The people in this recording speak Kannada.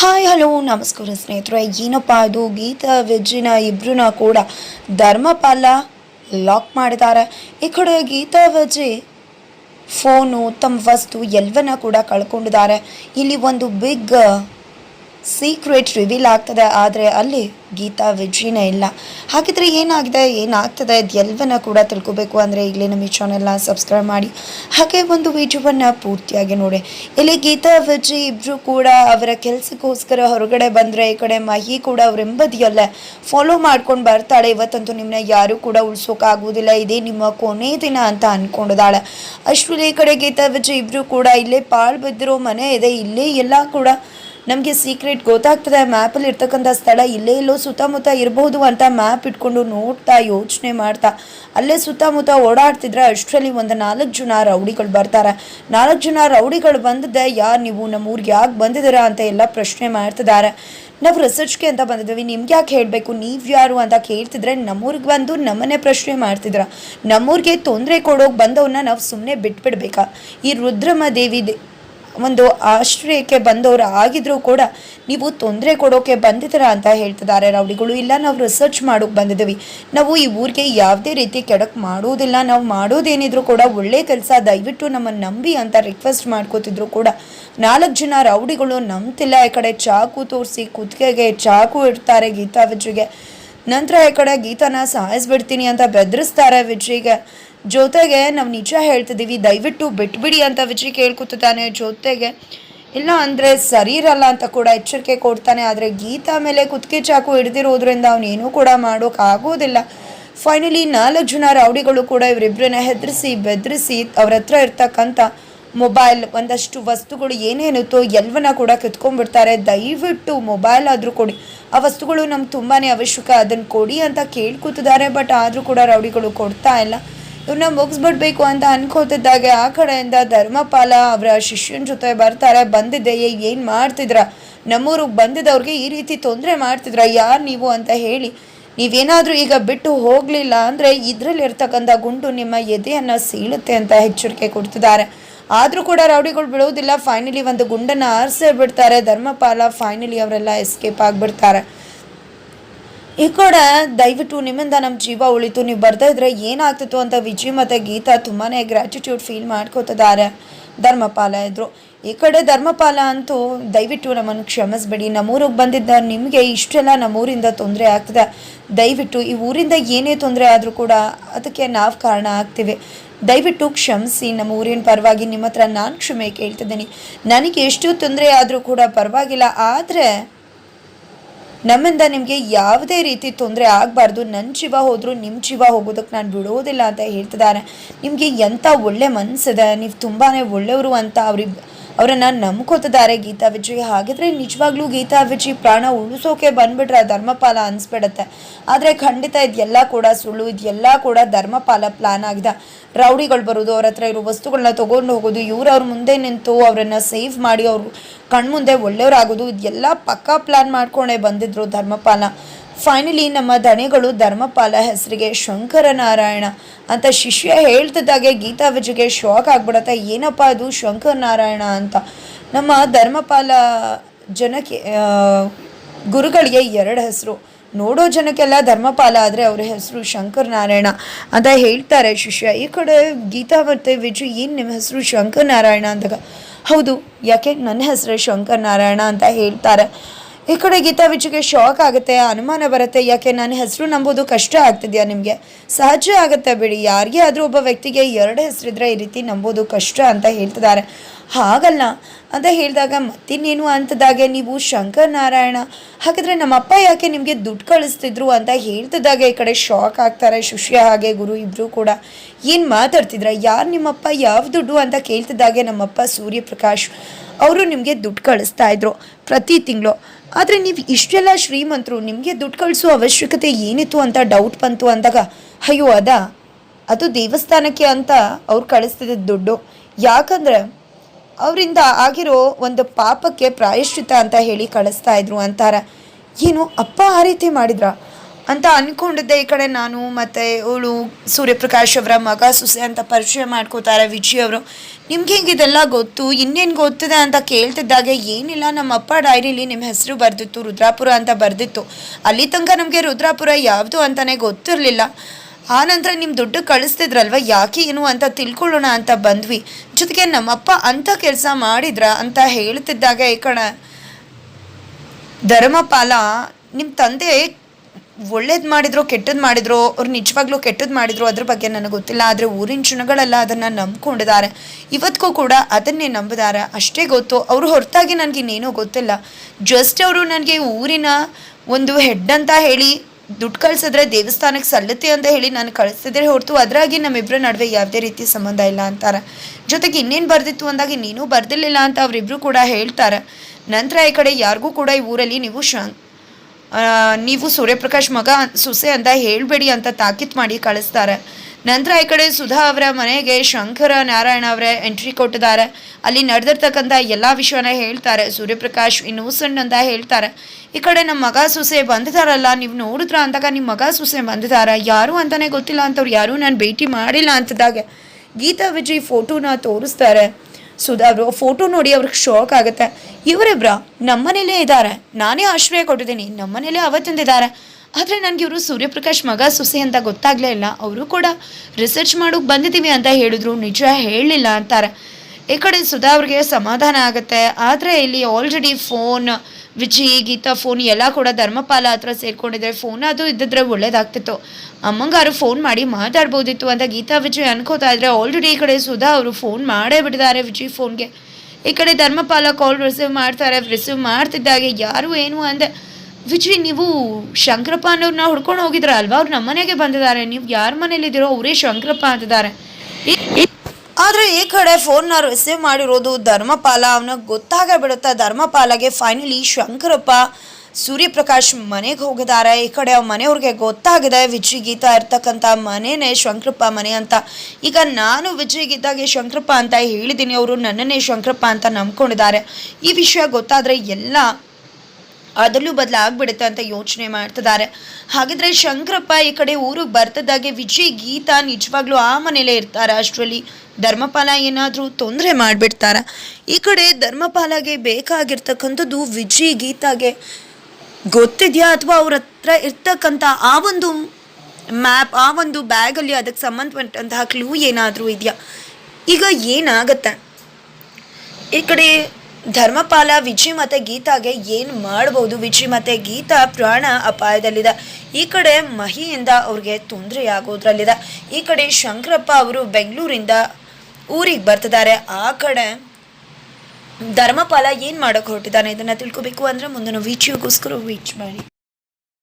ಹಾಯ್, ಹಲೋ, ನಮಸ್ಕಾರ ಸ್ನೇಹಿತರೆ. ಏನಪ್ಪ ಅದು? ಗೀತಾ ವಿಜಿನ ಇಬ್ಬರನ್ನ ಕೂಡ ಧರ್ಮಪಾಲ ಲಾಕ್ ಮಾಡಿದ್ದಾರೆ. ಈ ಕಡೆ ಗೀತಾ ವಿಜಿ ಫೋನು ತಮ್ಮ ವಸ್ತು ಎಲ್ಲವನ್ನ ಕೂಡ ಕಳ್ಕೊಂಡಿದ್ದಾರೆ. ಇಲ್ಲಿ ಒಂದು ಬಿಗ್ ಸೀಕ್ರೆಟ್ ರಿವೀಲ್ ಆಗ್ತದೆ, ಆದರೆ ಅಲ್ಲಿ ಗೀತಾ ವಿಜಯನೇ ಇಲ್ಲ. ಹಾಗಿದ್ರೆ ಏನಾಗಿದೆ? ಏನಾಗ್ತದೆ? ಎಲ್ಲವನ್ನ ಕೂಡ ತಿಳ್ಕೊಬೇಕು ಅಂದರೆ ಇಲ್ಲಿ ನಮ್ಮ ಈ ಚಾನೆಲ್ನ ಸಬ್ಸ್ಕ್ರೈಬ್ ಮಾಡಿ. ಹಾಗೆ ಒಂದು ವಿಡಿಯೋವನ್ನು ಪೂರ್ತಿಯಾಗಿ ನೋಡಿ. ಇಲ್ಲಿ ಗೀತಾ, ವಿಜಯ್ ಇಬ್ಬರು ಕೂಡ ಅವರ ಕೆಲಸಕ್ಕೋಸ್ಕರ ಹೊರಗಡೆ ಬಂದರೆ, ಈ ಕಡೆ ಮಹಿ ಕೂಡ ಅವ್ರ ಎಂಬದಿಯಲ್ಲೇ ಫಾಲೋ ಮಾಡ್ಕೊಂಡು ಬರ್ತಾಳೆ. ಇವತ್ತಂತೂ ನಿಮ್ಮನ್ನ ಯಾರೂ ಕೂಡ ಉಳ್ಸೋಕ್ಕಾಗೋದಿಲ್ಲ ಇದೇ ನಿಮ್ಮ ಕೊನೆ ದಿನ ಅಂತ ಅಂದ್ಕೊಂಡಿದ್ದಾಳೆ ಅಷ್ಟರಲ್ಲಿ ಈ ಕಡೆ ಗೀತಾ, ವಿಜಯ್ ಇಬ್ಬರು ಕೂಡ ಇಲ್ಲೇ ಪಾಳು ಬಿದ್ದಿರೋ ಮನೆ ಇದೆ. ಇಲ್ಲೇ ಎಲ್ಲ ಕೂಡ ನಮಗೆ ಸೀಕ್ರೆಟ್ ಗೊತ್ತಾಗ್ತದೆ. ಮ್ಯಾಪಲ್ಲಿ ಇರ್ತಕ್ಕಂಥ ಸ್ಥಳ ಇಲ್ಲೇ ಇಲ್ಲೋ ಸುತ್ತಮುತ್ತ ಇರಬಹುದು ಅಂತ ಮ್ಯಾಪ್ ಇಟ್ಕೊಂಡು ನೋಡ್ತಾ ಯೋಚನೆ ಮಾಡ್ತಾ, ಅಲ್ಲೇ ಸುತ್ತಮುತ್ತ ಓಡಾಡ್ತಿದ್ರೆ ಅಷ್ಟರಲ್ಲಿ ಒಂದು ನಾಲ್ಕು ಜನ ರೌಡಿಗಳು ಬರ್ತಾರೆ. ನಾಲ್ಕು ಜನ ರೌಡಿಗಳು ಬಂದಿದ್ದೆ ಯಾರು ನೀವು? ನಮ್ಮ ಊರಿಗೆ ಯಾಕೆ ಬಂದಿದ್ದೀರಾ ಅಂತ ಎಲ್ಲ ಪ್ರಶ್ನೆ ಮಾಡ್ತಿದ್ದಾರೆ. ನಾವು ರಿಸರ್ಚ್ಗೆ ಅಂತ ಬಂದಿದ್ದೀವಿ. ನಿಮ್ಗೆ ಯಾಕೆ ಹೇಳಬೇಕು? ನೀವು ಯಾರು ಅಂತ ಕೇಳ್ತಿದ್ರೆ ನಮ್ಮೂರಿಗೆ ಬಂದು ನಮ್ಮನ್ನೇ ಪ್ರಶ್ನೆ ಮಾಡ್ತಿದ್ರ. ನಮ್ಮೂರಿಗೆ ತೊಂದರೆ ಕೊಡೋಕೆ ಬಂದವನ್ನ ನಾವು ಸುಮ್ಮನೆ ಬಿಟ್ಬಿಡ್ಬೇಕಾ? ಈ ರುದ್ರಮ ದೇವಿ ಒಂದು ಆಶ್ರಯಕ್ಕೆ ಬಂದವರು ಆಗಿದ್ರೂ ಕೂಡ ನೀವು ತೊಂದರೆ ಕೊಡೋಕೆ ಬಂದಿದ್ದೀರ ಅಂತ ಹೇಳ್ತಿದ್ದಾರೆ. ರೌಡಿಗಳು ಇಲ್ಲ, ನಾವು ರಿಸರ್ಚ್ ಮಾಡೋಕೆ ಬಂದಿದ್ದೀವಿ. ನಾವು ಈ ಊರಿಗೆ ಯಾವುದೇ ರೀತಿ ಕೆಡಕ್ ಮಾಡೋದಿಲ್ಲ. ನಾವು ಮಾಡೋದೇನಿದ್ರು ಕೂಡ ಒಳ್ಳೆ ಕೆಲಸ. ದಯವಿಟ್ಟು ನಮ್ಮನ್ನು ನಂಬಿ ಅಂತ ರಿಕ್ವೆಸ್ಟ್ ಮಾಡ್ಕೋತಿದ್ರು ಕೂಡ ನಾಲ್ಕು ಜನ ರೌಡಿಗಳು ನಂಬ್ತಿಲ್ಲ. ಈ ಕಡೆ ಚಾಕು ತೋರಿಸಿ ಕುತ್ತಿಗೆಗೆ ಚಾಕು ಇಡ್ತಾರೆ ಗೀತಾ ನಂತರ ಈ ಕಡೆ ಗೀತಾನ ಸಾಯಿಸ್ಬಿಡ್ತೀನಿ ಅಂತ ಬೆದರಿಸ್ತಾರೆ ವಿಜಯ್ಗೆ ಜೊತೆಗೆ ನಾವು ನಿಜ ಹೇಳ್ತಿದ್ದೀವಿ ದಯವಿಟ್ಟು ಬಿಟ್ಬಿಡಿ ಅಂತ ವಿಜಯ್ ಕೇಳ್ಕೊತಾನೆ ಜೊತೆಗೆ. ಇಲ್ಲ ಅಂದರೆ ಸರಿ ಇರಲ್ಲ ಅಂತ ಕೂಡ ಎಚ್ಚರಿಕೆ ಕೊಡ್ತಾನೆ, ಆದರೆ ಗೀತಾ ಮೇಲೆ ಕುತ್ತಿಗೆ ಚಾಕು ಹಿಡ್ದಿರೋದ್ರಿಂದ ಅವನೇನೂ ಕೂಡ ಮಾಡೋಕ್ಕಾಗೋದಿಲ್ಲ ಫೈನಲಿ ನಾಲ್ಕು ಜನ ರೌಡಿಗಳು ಕೂಡ ಇವರಿಬ್ಬರನ್ನ ಹೆದರಿಸಿ, ಬೆದರಿಸಿ ಅವ್ರ ಹತ್ರ ಇರ್ತಕ್ಕಂಥ ಮೊಬೈಲ್ ಒಂದಷ್ಟು ವಸ್ತುಗಳು ಏನೇನುತ್ತೋ ಎಲ್ಲವನ್ನ ಕೂಡ ಕಿತ್ಕೊಂಡ್ಬಿಡ್ತಾರೆ. ದಯವಿಟ್ಟು ಮೊಬೈಲ್ ಆದರೂ ಕೊಡಿ. ಆ ವಸ್ತುಗಳು ನಮ್ಗೆ ತುಂಬಾ ಅವಶ್ಯಕ. ಅದನ್ನು ಕೊಡಿ ಅಂತ ಕೇಳ್ಕೊತಿದ್ದಾರೆ, ಬಟ್ ಆದರೂ ಕೂಡ ರೌಡಿಗಳು ಕೊಡ್ತಾ ಇಲ್ಲ. ಇವ್ರನ್ನ ಮುಗಿಸ್ಬಿಡ್ಬೇಕು ಅಂತ ಅನ್ಕೋತಿದ್ದಾಗೆ. ಆ ಕಡೆಯಿಂದ ಧರ್ಮಪಾಲ ಅವರ ಶಿಷ್ಯನ ಜೊತೆ ಬರ್ತಾರೆ. ಬಂದಿದ್ದೆ ಏನು ಮಾಡ್ತಿದ್ರ? ನಮ್ಮೂರಿಗೆ ಬಂದಿದ್ದವ್ರಿಗೆ ಈ ರೀತಿ ತೊಂದರೆ ಮಾಡ್ತಿದ್ರ? ಯಾರು ನೀವು ಅಂತ ಹೇಳಿ. ನೀವೇನಾದರೂ ಈಗ ಬಿಟ್ಟು ಹೋಗಲಿಲ್ಲ ಅಂದರೆ ಇದರಲ್ಲಿರ್ತಕ್ಕಂಥ ಗುಂಡು ನಿಮ್ಮ ಎದೆಯನ್ನು ಸೀಳುತ್ತೆ ಅಂತ ಎಚ್ಚರಿಕೆ ಕೊಡ್ತಿದ್ದಾರೆ. ಆದರೂ ಕೂಡ ರೌಡಿಗಳು ಬಿಡೋದಿಲ್ಲ. ಫೈನಲಿ ಒಂದು ಗುಂಡನ್ನು ಆರಿಸೇ ಬಿಡ್ತಾರೆ. ಧರ್ಮಪಾಲ ಫೈನಲಿ ಅವರೆಲ್ಲ ಎಸ್ಕೇಪ್ ಆಗಿಬಿಡ್ತಾರೆ. ಈ ಕೂಡ ದಯವಿಟ್ಟು ನಿಮ್ಮಿಂದ ನಮ್ಮ ಜೀವ ಉಳಿತು. ನೀವು ಬರ್ತಾ ಇದ್ರೆ ಏನಾಗ್ತಿತ್ತು ಅಂತ ವಿಜಯ್ ಮತ್ತು ಗೀತಾ ತುಂಬಾ ಗ್ರ್ಯಾಟಿಟ್ಯೂಡ್ ಫೀಲ್ ಮಾಡ್ಕೋತಿದ್ದಾರೆ ಧರ್ಮಪಾಲ ಇದ್ರು ಈ ಕಡೆ ಧರ್ಮಪಾಲ ಅಂತೂ ದಯವಿಟ್ಟು ನಮ್ಮನ್ನು ಕ್ಷಮಿಸ್ಬೇಡಿ. ನಮ್ಮೂರಿಗೆ ಬಂದಿದ್ದ ನಿಮಗೆ ಇಷ್ಟೆಲ್ಲ ನಮ್ಮೂರಿಂದ ತೊಂದರೆ ಆಗ್ತದೆ. ದಯವಿಟ್ಟು ಈ ಊರಿಂದ ಏನೇ ತೊಂದರೆ ಆದರೂ ಕೂಡ ಅದಕ್ಕೆ ನಾವು ಕಾರಣ ಆಗ್ತೀವಿ. ದಯವಿಟ್ಟು ಕ್ಷಮಿಸಿ ನಮ್ಮ ಊರಿನ ಪರವಾಗಿ, ನಿಮ್ಮ ಹತ್ರ ನಾನು ಕ್ಷಮೆ ಕೇಳ್ತಿದ್ದೀನಿ. ನನಗೆ ಎಷ್ಟು ತೊಂದರೆ ಆದರೂ ಕೂಡ ಪರವಾಗಿಲ್ಲ, ಆದರೆ ನಮ್ಮಿಂದ ನಿಮಗೆ ಯಾವುದೇ ರೀತಿ ತೊಂದರೆ ಆಗಬಾರ್ದು. ನನ್ನ ಜೀವ ಹೋದರೂ ನಿಮ್ಮ ಜೀವ ಹೋಗೋದಕ್ಕೆ ನಾನು ಬಿಡೋದಿಲ್ಲ ಅಂತ ಹೇಳ್ತಿದ್ದಾರೆ. ನಿಮಗೆ ಎಂಥ ಒಳ್ಳೆ ಮನಸ್ಸಿದೆ ನೀವು ತುಂಬಾ ಒಳ್ಳೆಯವರು ಅಂತ ಅವ್ರಿಗೆ ಅವರನ್ನು ನಂಬ್ಕೋತಿದ್ದಾರೆ ಗೀತಾ ವಿಜಯ್ ಹಾಗಿದ್ರೆ ನಿಜವಾಗ್ಲೂ ಗೀತಾ ವಿಜಯ್ ಪ್ರಾಣ ಉಳಿಸೋಕೆ ಬಂದ್ಬಿಟ್ರೆ ಧರ್ಮಪಾಲ ಅನ್ಸ್ಬಿಡತ್ತೆ. ಆದರೆ ಖಂಡಿತ ಇದೆಲ್ಲ ಕೂಡ ಸುಳ್ಳು ಇದೆಲ್ಲ ಕೂಡ ಧರ್ಮಪಾಲ ಪ್ಲಾನ್ ಆಗಿದೆ. ರೌಡಿಗಳು ಬರೋದು, ಅವ್ರ ಹತ್ರ ಇರೋ ವಸ್ತುಗಳನ್ನ ತಗೊಂಡು ಹೋಗೋದು, ಇವ್ರು ಅವ್ರ ಮುಂದೆ ನಿಂತು ಅವರನ್ನು ಸೇವ್ ಮಾಡಿ ಅವ್ರು ಕಣ್ಮುಂದೆ ಒಳ್ಳೆಯವರಾಗೋದು ಇದೆಲ್ಲ ಪಕ್ಕಾ ಪ್ಲಾನ್ ಮಾಡ್ಕೊಂಡೇ ಬಂದಿದ್ರು ಧರ್ಮಪಾಲ. ಫೈನಲಿ ನಮ್ಮ ದಣಿಗಳು ಧರ್ಮಪಾಲ ಹೆಸರಿಗೆ ಶಂಕರ ನಾರಾಯಣ ಅಂತ ಶಿಷ್ಯ ಹೇಳ್ತಿದ್ದಾಗೆ ಗೀತಾ ವಿಜಯ್ಗೆ ಶಾಕ್ ಆಗ್ಬಿಡತ್ತೆ. ಏನಪ್ಪ ಅದು ಶಂಕರ ನಾರಾಯಣ ಅಂತ? ನಮ್ಮ ಧರ್ಮಪಾಲ ಜನಕ್ಕೆ ಗುರುಗಳಿಗೆ ಎರಡು ಹೆಸರು. ನೋಡೋ ಜನಕ್ಕೆಲ್ಲ ಧರ್ಮಪಾಲ ಆದರೆ ಅವ್ರ ಹೆಸರು ಶಂಕರ್ ನಾರಾಯಣ ಅಂತ ಹೇಳ್ತಾರೆ ಶಿಷ್ಯ. ಈ ಕಡೆ ಗೀತಾ ಮತ್ತು ವಿಜಯ್ ಏನು ನಿಮ್ಮ ಹೆಸರು ಶಂಕರ್ ನಾರಾಯಣ ಅಂದಾಗ, ಹೌದು, ಯಾಕೆ? ನನ್ನ ಹೆಸರು ಶಂಕರ್ ನಾರಾಯಣ ಅಂತ ಹೇಳ್ತಾರೆ. ಈ ಕಡೆ ಗೀತಾ ವಿಜಯ್ಗೆ ಶಾಕ್ ಆಗುತ್ತೆ, ಅನುಮಾನ ಬರುತ್ತೆ. ಯಾಕೆ, ನನ್ನ ಹೆಸರು ನಂಬೋದು ಕಷ್ಟ ಆಗ್ತಿದ್ಯಾ ನಿಮಗೆ? ಸಹಜ ಆಗುತ್ತೆ ಬಿಡಿ. ಯಾರಿಗೇ ಆದರೂ ಒಬ್ಬ ವ್ಯಕ್ತಿಗೆ ಎರಡು ಹೆಸರಿದ್ರೆ ಈ ರೀತಿ ನಂಬೋದು ಕಷ್ಟ ಅಂತ ಹೇಳ್ತಿದ್ದಾರೆ. ಹಾಗಲ್ಲ. ಅಂತ ಹೇಳಿದಾಗ, ಮತ್ತಿನ್ನೇನು ಅಂತದಾಗೆ? ನೀವು ಶಂಕರ್ ನಾರಾಯಣ. ಹಾಗಿದ್ರೆ ನಮ್ಮಪ್ಪ ಯಾಕೆ ನಿಮಗೆ ದುಡ್ಡು ಕಳಿಸ್ತಿದ್ರು ಅಂತ ಹೇಳ್ತಿದ್ದಾಗ? ಈ ಕಡೆ ಶಾಕ್ ಆಗ್ತಾರೆ. ಶಿಷ್ಯ ಹಾಗೆ ಗುರು ಇಬ್ಬರು ಕೂಡ. ಏನು ಮಾತಾಡ್ತಿದ್ರ? ಯಾರು ನಿಮ್ಮಪ್ಪ? ಯಾವ ದುಡ್ಡು ಅಂತ ಕೇಳ್ತಿದ್ದಾಗೆ ನಮ್ಮಪ್ಪ ಸೂರ್ಯಪ್ರಕಾಶ್. ಅವರು ನಿಮಗೆ ದುಡ್ಡು ಕಳಿಸ್ತಾ ಇದ್ರು ಪ್ರತಿ ತಿಂಗಳು. ಆದರೆ ನೀವು ಇಷ್ಟೆಲ್ಲ ಶ್ರೀಮಂತರು, ನಿಮಗೆ ದುಡ್ಡು ಕಳಿಸೋ ಅವಶ್ಯಕತೆ ಏನಿತ್ತು ಅಂತ ಡೌಟ್ ಬಂತು ಅಂದಾಗ, ಅಯ್ಯೋ, ಅದ, ಅದು ದೇವಸ್ಥಾನಕ್ಕೆ ಅಂತ ಅವ್ರು ಕಳಿಸ್ತಿದ್ದ ದುಡ್ಡು. ಯಾಕಂದ್ರೆ ಅವರಿಂದ ಆಗಿರೋ ಒಂದು ಪಾಪಕ್ಕೆ ಪ್ರಾಯಶ್ಚಿತ ಅಂತ ಹೇಳಿ ಕಳಿಸ್ತಾ ಇದ್ರು ಅಂತಾರೆ. ಏನು, ಅಪ್ಪ ಆ ರೀತಿ ಮಾಡಿದ್ರ? ಅಂತ ಅನ್ಕೊಂಡಿದ್ದೆ ಈ ಕಡೆ ನಾನು, ಮತ್ತು ಇವಳು ಸೂರ್ಯಪ್ರಕಾಶ್ ಅವರ ಮಗ ಸುಸೆ ಅಂತ ಪರಿಚಯ ಮಾಡ್ಕೋತಾರೆ ವಿಜಯ್ ಅವರು. ನಿಮ್ಗೆ ಹಿಂಗೆ ಇದೆಲ್ಲ ಗೊತ್ತು? ಇನ್ನೇನು ಗೊತ್ತಿದೆ ಅಂತ ಕೇಳ್ತಿದ್ದಾಗೆ ಏನಿಲ್ಲ, ನಮ್ಮ ಅಪ್ಪ ಡೈರಿಲಿ ನಿಮ್ಮ ಹೆಸರು ಬರೆದಿತ್ತು, ರುದ್ರಾಪುರ ಅಂತ ಬರೆದಿತ್ತು. ಅಲ್ಲಿ ತನಕ ನಮಗೆ ರುದ್ರಾಪುರ ಯಾವುದು ಅಂತಲೇ ಗೊತ್ತಿರಲಿಲ್ಲ. ಆ ನಂತರ ನಿಮ್ಮ ದುಡ್ಡು ಕಳಿಸ್ತಿದ್ರಲ್ವ, ಯಾಕೆ ಏನು ಅಂತ ತಿಳ್ಕೊಳ್ಳೋಣ ಅಂತ ಬಂದ್ವಿ. ಜೊತೆಗೆ ನಮ್ಮಪ್ಪ ಅಂಥ ಕೆಲಸ ಮಾಡಿದ್ರ ಅಂತ ಹೇಳ್ತಿದ್ದಾಗ ಈ ಕಣ ಧರ್ಮಪಾಲ ನಿಮ್ಮ ತಂದೆ ಒಳ್ಳೇದು ಮಾಡಿದ್ರು ಕೆಟ್ಟದ್ದು ಮಾಡಿದ್ರು ಅವ್ರು ನಿಜವಾಗ್ಲೂ ಕೆಟ್ಟದ್ದು ಮಾಡಿದ್ರು ಅದ್ರ ಬಗ್ಗೆ ನನಗೆ ಗೊತ್ತಿಲ್ಲ. ಆದರೆ ಊರಿನ ಜನಗಳೆಲ್ಲ ಅದನ್ನು ನಂಬ್ಕೊಂಡಿದ್ದಾರೆ. ಇವತ್ತಿಗೂ ಕೂಡ ಅದನ್ನೇ ನಂಬಿದ್ದಾರೆ ಅಷ್ಟೇ ಗೊತ್ತು. ಅವರು ಹೊರತಾಗಿ ನನಗೆ ಇನ್ನೇನೋ ಗೊತ್ತಿಲ್ಲ. ಜಸ್ಟ್ ಅವರು ನನಗೆ ಊರಿನ ಒಂದು ಹೆಡ್ ಅಂತ ಹೇಳಿ ದುಡ್ಡು ಕಳ್ಸಿದ್ರೆ ದೇವಸ್ಥಾನಕ್ಕೆ ಸಲ್ಲುತ್ತೆ ಅಂತ ಹೇಳಿ ನಾನು ಕಳಿಸ್ತಿದ್ರೆ ಹೊರತು ಅದರಾಗಿ ನಮ್ಮಿಬ್ಬರ ನಡುವೆ ಯಾವುದೇ ರೀತಿ ಸಂಬಂಧ ಇಲ್ಲ ಅಂತಾರೆ. ಜೊತೆಗೆ ಇನ್ನೇನು ಬರ್ದಿತ್ತು ಅಂದಾಗ ನೀನು ಬರ್ದಿರ್ಲಿಲ್ಲ ಅಂತ ಅವರಿಬ್ಬರು ಕೂಡ ಹೇಳ್ತಾರೆ. ನಂತರ ಈ ಕಡೆ ಯಾರಿಗೂ ಕೂಡ ಈ ಊರಲ್ಲಿ ನೀವು ಶಂ ಆ, ನೀವು ಸೂರ್ಯಪ್ರಕಾಶ್ ಮಗ ಸುಸೆ ಅಂತ ಹೇಳಬೇಡಿ ಅಂತ ತಾಕೀತ್ ಮಾಡಿ ಕಳಿಸ್ತಾರೆ. ನಂತರ ಈ ಕಡೆ ಸುಧಾ ಅವರ ಮನೆಗೆ ಶಂಕರ ನಾರಾಯಣ ಅವರೇ ಎಂಟ್ರಿ ಕೊಟ್ಟಿದ್ದಾರೆ. ಅಲ್ಲಿ ನಡೆದಿರ್ತಕ್ಕಂಥ ಎಲ್ಲ ವಿಷಯನ ಹೇಳ್ತಾರೆ. ಸೂರ್ಯಪ್ರಕಾಶ್ ಇನ್ನೂಸೆಂಟ್ ಅಂತ ಹೇಳ್ತಾರೆ. ಈ ಕಡೆ ನಮ್ಮ ಮಗ ಸೊಸೆ ಬಂದಿದಾರಲ್ಲ ನೀವು ನೋಡಿದ್ರ ಅಂದಾಗ ನಿಮ್ಮ ಮಗ ಸೊಸೆ ಬಂದಿದಾರ ಯಾರು ಅಂತಾನೆ ಗೊತ್ತಿಲ್ಲ ಅಂತವ್ರು ಯಾರೂ ನಾನು ಭೇಟಿ ಮಾಡಿಲ್ಲ ಅಂತದಾಗ ಗೀತಾ ವಿಜಯ್ ಫೋಟೋನ ತೋರಿಸ್ತಾರೆ. ಸುಧಾ ಅವರು ಫೋಟೋ ನೋಡಿ ಅವ್ರಿಗೆ ಶಾಕ್ ಆಗುತ್ತೆ. ಇವರಿಬ್ರ ನಮ್ಮನೇಲೇ ಇದ್ದಾರೆ. ನಾನೇ ಆಶ್ರಯ ಕೊಟ್ಟಿದ್ದೀನಿ. ನಮ್ಮನೇಲೇ ಅವತ್ತಿಂದಿದ್ದಾರೆ. ಆದರೆ ನನಗೆ ಇವರು ಸೂರ್ಯಪ್ರಕಾಶ್ ಮಗ ಸೊಸೆ ಅಂತ ಗೊತ್ತಾಗಲೇ ಇಲ್ಲ. ಅವರು ಕೂಡ ರಿಸರ್ಚ್ ಮಾಡೋಕೆ ಬಂದಿದ್ದೀವಿ ಅಂತ ಹೇಳಿದ್ರು. ನಿಜ ಹೇಳಲಿಲ್ಲ ಅಂತಾರೆ. ಈ ಕಡೆ ಸುಧಾ ಅವ್ರಿಗೆ ಸಮಾಧಾನ ಆಗುತ್ತೆ. ಆದರೆ ಇಲ್ಲಿ already phone Viji, Geetha phone ಎಲ್ಲ ಕೂಡ ಧರ್ಮಪಾಲ ಹತ್ರ ಸೇರ್ಕೊಂಡಿದ್ದಾರೆ ಫೋನ್ ಅದು ಇದ್ದಿದ್ರೆ ಒಳ್ಳೇದಾಗ್ತಿತ್ತು. ಅಮ್ಮಂಗಾರು ಫೋನ್ ಮಾಡಿ ಮಾತಾಡ್ಬೋದಿತ್ತು ಅಂತ ಗೀತಾ ವಿಜಯ್ ಅನ್ಕೋತಾ ಇದ್ರೆ ಆಲ್ರೆಡಿ ಈ ಕಡೆ ಸುಧಾ ಅವರು ಫೋನ್ ಮಾಡೇ ಬಿಟ್ಟಿದ್ದಾರೆ ವಿಜಯ್ ಫೋನ್ಗೆ ಈ ಕಡೆ ಧರ್ಮಪಾಲ ಕಾಲ್ ರಿಸೀವ್ ಮಾಡ್ತಾರೆ ರಿಸೀವ್ ಮಾಡ್ತಿದ್ದಾಗೆ ಯಾರು ಏನು ಅಂದೆ. ವಿಜಯ್ ನೀವು ಶಂಕರಪ್ಪ ಅನ್ನೋರ್ನ ಹುಡ್ಕೊಂಡು ಹೋಗಿದ್ರ ಅಲ್ವಾ? ಅವ್ರು ನಮ್ಮನೆಗೆ ಬಂದಿದ್ದಾರೆ. ನೀವು ಯಾರ ಮನೇಲಿದ್ದೀರೋ ಅವರೇ ಶಂಕರಪ್ಪ ಅಂತಿದ್ದಾರೆ. ಆದರೆ ಈ ಕಡೆ ಫೋನ್ನ ರಿಸೀವ್ ಮಾಡಿರೋದು ಧರ್ಮಪಾಲ. ಗೊತ್ತಾಗೇ ಬಿಡುತ್ತೆ. ಧರ್ಮಪಾಲಗೆ ಫೈನಲಿ ಶಂಕರಪ್ಪ, ಸೂರ್ಯಪ್ರಕಾಶ್ ಮನೆಗೆ ಹೋಗಿದ್ದಾರೆ. ಈ ಕಡೆ ಅವ್ರ ಮನೆಯವ್ರಿಗೆ ಗೊತ್ತಾಗಿದೆ ವಿಜಯ್ ಗೀತಾ ಇರ್ತಕ್ಕಂಥ ಮನೆನೇ ಶಂಕರಪ್ಪ ಮನೆ ಅಂತ. ಈಗ ನಾನು ವಿಜಯ್ ಗೀತಾಗೆ ಶಂಕರಪ್ಪ ಅಂತ ಹೇಳಿದ್ದೀನಿ ಅವರು ನನ್ನನ್ನೇ ಶಂಕರಪ್ಪ ಅಂತ ನಂಬ್ಕೊಂಡಿದ್ದಾರೆ. ಈ ವಿಷಯ ಗೊತ್ತಾದರೆ ಎಲ್ಲ ಅದರಲ್ಲೂ ಬದಲಾಗ್ಬಿಡುತ್ತೆ ಅಂತ ಯೋಚನೆ ಮಾಡ್ತಿದ್ದಾರೆ. ಹಾಗಿದ್ರೆ ಶಂಕರಪ್ಪ ಈ ಕಡೆ ಊರಿಗೆ ಬರ್ತದಾಗೆ ವಿಜಯ್ ಗೀತಾ ನಿಜವಾಗ್ಲೂ ಆ ಮನೇಲೇ ಇರ್ತಾರೆ? ಅಷ್ಟರಲ್ಲಿ ಧರ್ಮಪಾಲ ಏನಾದರೂ ತೊಂದರೆ ಮಾಡಿಬಿಡ್ತಾರ? ಈ ಕಡೆ ಧರ್ಮಪಾಲಗೆ ಬೇಕಾಗಿರ್ತಕ್ಕಂಥದ್ದು ವಿಜಯ್ ಗೀತಾಗೆ ಗೊತ್ತಿದೆಯಾ ಅಥವಾ ಅವ್ರ ಹತ್ರ ಇರ್ತಕ್ಕಂಥ ಆ ಒಂದು ಮ್ಯಾಪ್, ಆ ಒಂದು ಬ್ಯಾಗಲ್ಲಿ ಅದಕ್ಕೆ ಸಂಬಂಧಪಟ್ಟಂತಹ ಕ್ಲೂ ಏನಾದರೂ ಇದೆಯಾ? ಈಗ ಏನಾಗತ್ತೆ? ಈ ಕಡೆ ಧರ್ಮಪಾಲ ವಿಜಿ ಮತ್ತೆ ಗೀತಾಗೆ ಏನು ಮಾಡ್ಬೋದು? ವಿಜಿ ಮತ್ತೆ ಗೀತಾ ಪ್ರಾಣ ಅಪಾಯದಲ್ಲಿದೆ. ಈ ಕಡೆ ಮಹಿಯಿಂದ ಅವ್ರಿಗೆ ತೊಂದರೆ ಆಗೋದ್ರಲ್ಲಿದೆ ಈ ಕಡೆ ಶಂಕರಪ್ಪ ಅವರು ಬೆಂಗಳೂರಿಂದ ಊರಿಗೆ ಬರ್ತಿದ್ದಾರೆ. ಆ ಕಡೆ ಧರ್ಮಪಾಲ ಏನು ಮಾಡೋಕೆ ಹೊರಟಿದ್ದಾನೆ? ಇದನ್ನು ತಿಳ್ಕೊಬೇಕು ಅಂದರೆ ಮುಂದಿನ ವೀಚಿಯೋಗೋಸ್ಕರ ವೀಚ್ ಮಾಡಿ.